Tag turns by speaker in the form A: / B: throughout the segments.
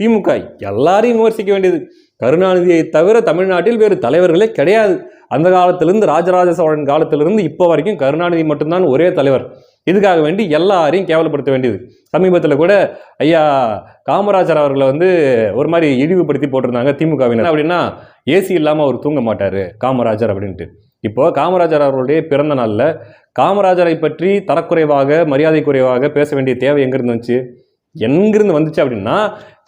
A: திமுக எல்லாரையும் விமர்சிக்க வேண்டியது. கருணாநிதியை தவிர தமிழ்நாட்டில் வேறு தலைவர்களே கிடையாது. அந்த காலத்திலிருந்து ராஜராஜ சோழன் காலத்திலிருந்து இப்போ வரைக்கும் கருணாநிதி மட்டும்தான் ஒரே தலைவர். இதுக்காக வேண்டி எல்லாரையும் கேவலப்படுத்த வேண்டியது. சமீபத்தில் கூட ஐயா காமராஜர் அவர்களை வந்து ஒரு மாதிரி இழிவுபடுத்தி போட்டிருந்தாங்க திமுகவினர். அப்படின்னா ஏசி இல்லாமல் அவர் தூங்க மாட்டார் காமராஜர் அப்படின்ட்டு. இப்போ காமராஜர் அவர்களுடைய பிறந்த நாளில் காமராஜரை பற்றி தரக்குறைவாக மரியாதை குறைவாக பேச வேண்டிய தேவை எங்கே இருந்துச்சு எங்கிருந்து வந்துச்சு அப்படின்னா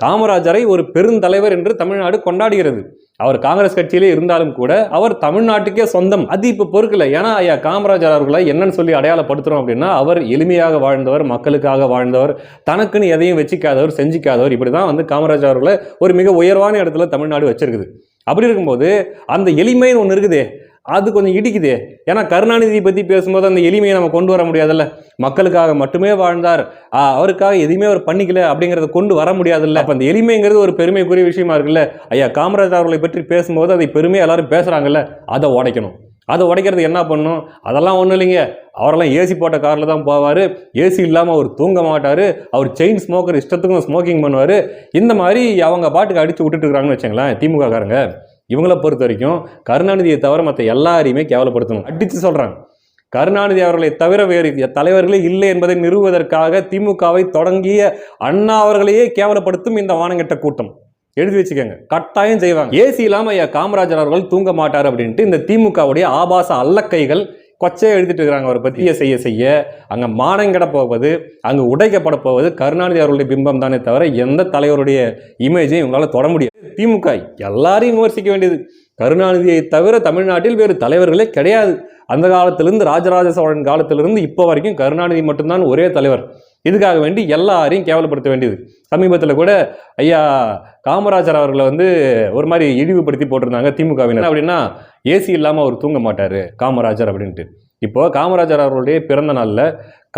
A: காமராஜரை ஒரு பெருந்தலைவர் என்று தமிழ்நாடு கொண்டாடுகிறது. அவர் காங்கிரஸ் கட்சியிலே இருந்தாலும் கூட அவர் தமிழ்நாட்டுக்கே சொந்தம். அது இப்போ பொறுக்கல. ஏன்னா ஐயா காமராஜர் அவர்களை என்னன்னு சொல்லி அடையாளப்படுத்துறோம் அப்படின்னா அவர் எளிமையாக வாழ்ந்தவர் மக்களுக்காக வாழ்ந்தவர் தனக்குன்னு எதையும் வச்சுக்காதவர் செஞ்சுக்காதவர். இப்படி தான் வந்து காமராஜர் அவர்களை ஒரு மிக உயர்வான இடத்துல தமிழ்நாடு வச்சிருக்குது. அப்படி இருக்கும்போது அந்த எளிமைன்னு ஒன்று இருக்குதே. அது கொஞ்சம் இடிக்குதே. ஏன்னா கருணாநிதியை பற்றி பேசும்போது அந்த எளிமையை நம்ம கொண்டு வர முடியாதுல்ல. மக்களுக்காக மட்டுமே வாழ்ந்தார். அவருக்காக எதுவுமே அவர் பண்ணிக்கல அப்படிங்கிறத கொண்டு வர முடியாதுல்ல. அப்போ அந்த எளிமைங்கிறது ஒரு பெருமைக்குரிய விஷயமா இருக்குல்ல. ஐயா காமராஜர் அவர்களை பற்றி பேசும்போது அதை பெருமையாக எல்லாரும் பேசுகிறாங்கல்ல அதை உடைக்கணும். அதை உடைக்கிறது என்ன பண்ணும்? அதெல்லாம் ஒன்றும் இல்லைங்க. அவரெல்லாம் ஏசி போட்ட காரில் தான் போவார். ஏசி இல்லாமல் அவர் தூங்க மாட்டார். அவர் செயின் ஸ்மோக்கர் இஷ்டத்துக்கும் ஸ்மோக்கிங் பண்ணுவார். இந்த மாதிரி அவங்க பாட்டுக்கு அடித்து விட்டுட்டு இருக்கிறாங்கன்னு வச்சுங்களேன் திமுக காரங்க இவங்கள பொறுத்த வரைக்கும் கருணாநிதியை தவிர மற்ற எல்லாரையுமே கேவலப்படுத்தணும். அடித்து சொல்கிறாங்க கருணாநிதி அவர்களை தவிர வேறு தலைவர்களே இல்லை என்பதை நிறுவுவதற்காக திமுகவை தொடங்கிய அண்ணா அவர்களையே கேவலப்படுத்தும் இந்த வானங்கட்ட கூட்டம். எழுதி வச்சுக்கோங்க. கட்டாயம் செய்வாங்க. ஏசி இல்லாமல் ஐயா காமராஜர் அவர்கள் தூங்க மாட்டார் அப்படின்ட்டு இந்த திமுகவுடைய ஆபாச அல்லக்கைகள் கொச்சையை எழுதிட்டு இருக்கிறாங்க அவரை பற்றிய செய்ய செய்ய. அங்கே மானங்கட போவது அங்கே உடைக்கப்பட போவது கருணாநிதி அவர்களுடைய பிம்பம் தானே தவிர எந்த தலைவருடைய இமேஜையும் இவங்களால தொட முடியாது. திமுக எல்லாரையும் விமர்சிக்க வேண்டியது. கருணாநிதியை தவிர தமிழ்நாட்டில் வேறு தலைவர்களே கிடையாது. அந்த காலத்திலிருந்து ராஜராஜ சோழன் காலத்திலிருந்து இப்போ வரைக்கும் கருணாநிதி மட்டும்தான் ஒரே தலைவர். இதுக்காக வேண்டி எல்லாரையும் கேவலப்படுத்த வேண்டியது. சமீபத்தில் கூட ஐயா காமராஜர் அவர்களை வந்து ஒரு மாதிரி இழிவுபடுத்தி போட்டிருந்தாங்க திமுகவினர். அப்படின்னா ஏசி இல்லாமல் அவர் தூங்க மாட்டார் காமராஜர் அப்படின்ட்டு. இப்போ காமராஜர் அவர்களுடைய பிறந்த நாளில்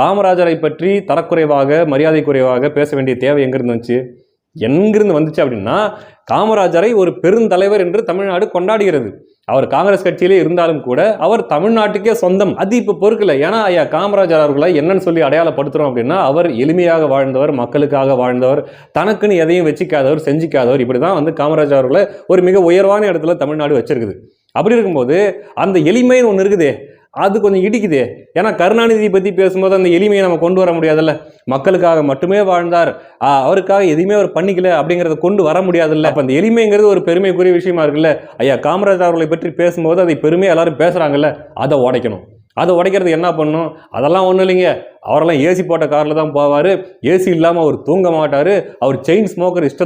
A: காமராஜரை பற்றி தரக்குறைவாக மரியாதை குறைவாக பேச வேண்டிய தேவை எங்கே இருந்துச்சு எங்கிருந்து வந்துச்சு அப்படின்னா காமராஜரை ஒரு பெருந்தலைவர் என்று தமிழ்நாடு கொண்டாடுகிறது. அவர் காங்கிரஸ் கட்சியிலே இருந்தாலும் கூட அவர் தமிழ்நாட்டுக்கே சொந்தம். அது இப்போ பொறுக்கல. ஏன்னா ஐயா காமராஜர் அவர்களை என்னன்னு சொல்லி அடையாளப்படுத்துகிறோம் அப்படின்னா அவர் எளிமையாக வாழ்ந்தவர் மக்களுக்காக வாழ்ந்தவர் தனக்குன்னு எதையும் வச்சுக்காதவர் செஞ்சிக்காதவர். இப்படி தான் வந்து காமராஜர் அவர்களை ஒரு மிக உயர்வான இடத்துல தமிழ்நாடு வச்சிருக்குது. அப்படி இருக்கும்போது அந்த எளிமைன்னு ஒன்று இருக்குதே. அது கொஞ்சம் இடிக்குது. ஏன்னா கருணாநிதியை பற்றி பேசும்போது அந்த எளிமையை நம்ம கொண்டு வர முடியாதுல்ல. மக்களுக்காக மட்டுமே வாழ்ந்தார். அவருக்காக எதுவுமே அவர் பண்ணிக்கல அப்படிங்கிறத கொண்டு வர முடியாதுல்ல. அப்போ அந்த எளிமைங்கிறது ஒரு பெருமைக்குரிய விஷயமா இருக்குல்ல. ஐயா காமராஜர் அவர்களை பற்றி பேசும்போது அதை பெருமையாக எல்லாரும் பேசுகிறாங்கல்ல அதை உடைக்கணும். அதை உடைக்கிறது என்ன பண்ணும்? அதெல்லாம் ஒன்றும் இல்லைங்க. அவரெல்லாம் ஏசி போட்ட காரில் தான் போவார். ஏசி இல்லாமல் அவர் தூங்க மாட்டார். அவர் செயின் ஸ்மோக்கர் இஷ்ட